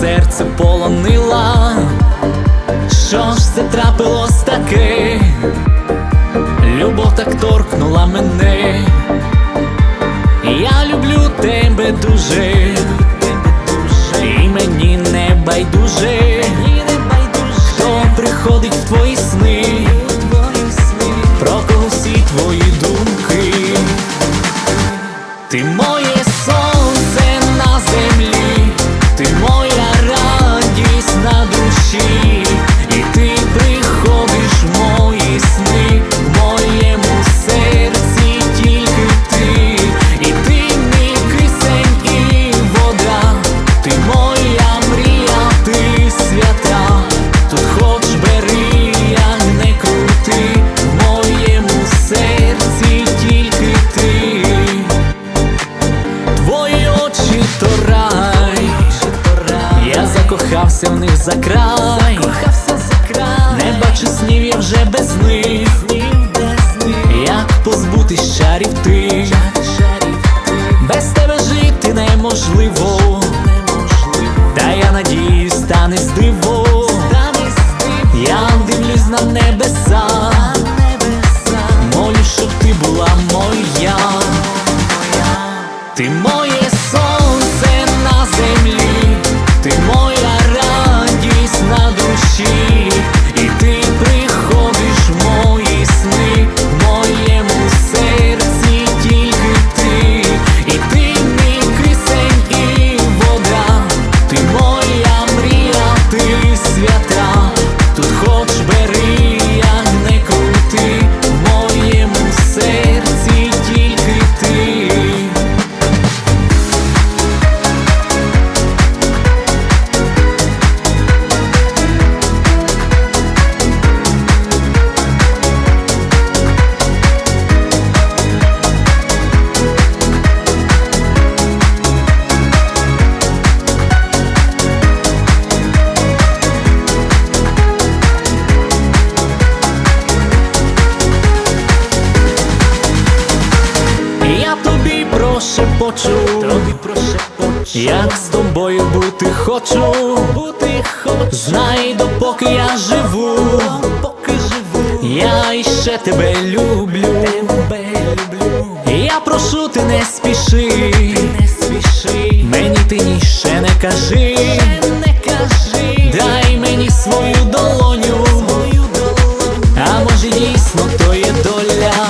подзвонила, що ж це трапилось таке, любов так торкнула мене, я люблю тебе дуже, і мені не байдуже, хто приходить в твої сни, про кого твої думки. Ти моє закохався в них за край, не бачу снів я вже без них, як позбутись шарів ти, без тебе жити неможливо, та я надіюсь, стане здиво, я дивлюсь на небеса, прошепочу, тобі прошепочу, як з тобою бути хочу, бути хочу. Знай, допоки я живу, допоки живу, я іще тебе люблю, тебе люблю. Я прошу, ти не спіши, не спіши. Мені ти ні ще не кажи, не кажи. Дай мені свою долоню, свою долоню. А може дійсно то є доля. Ти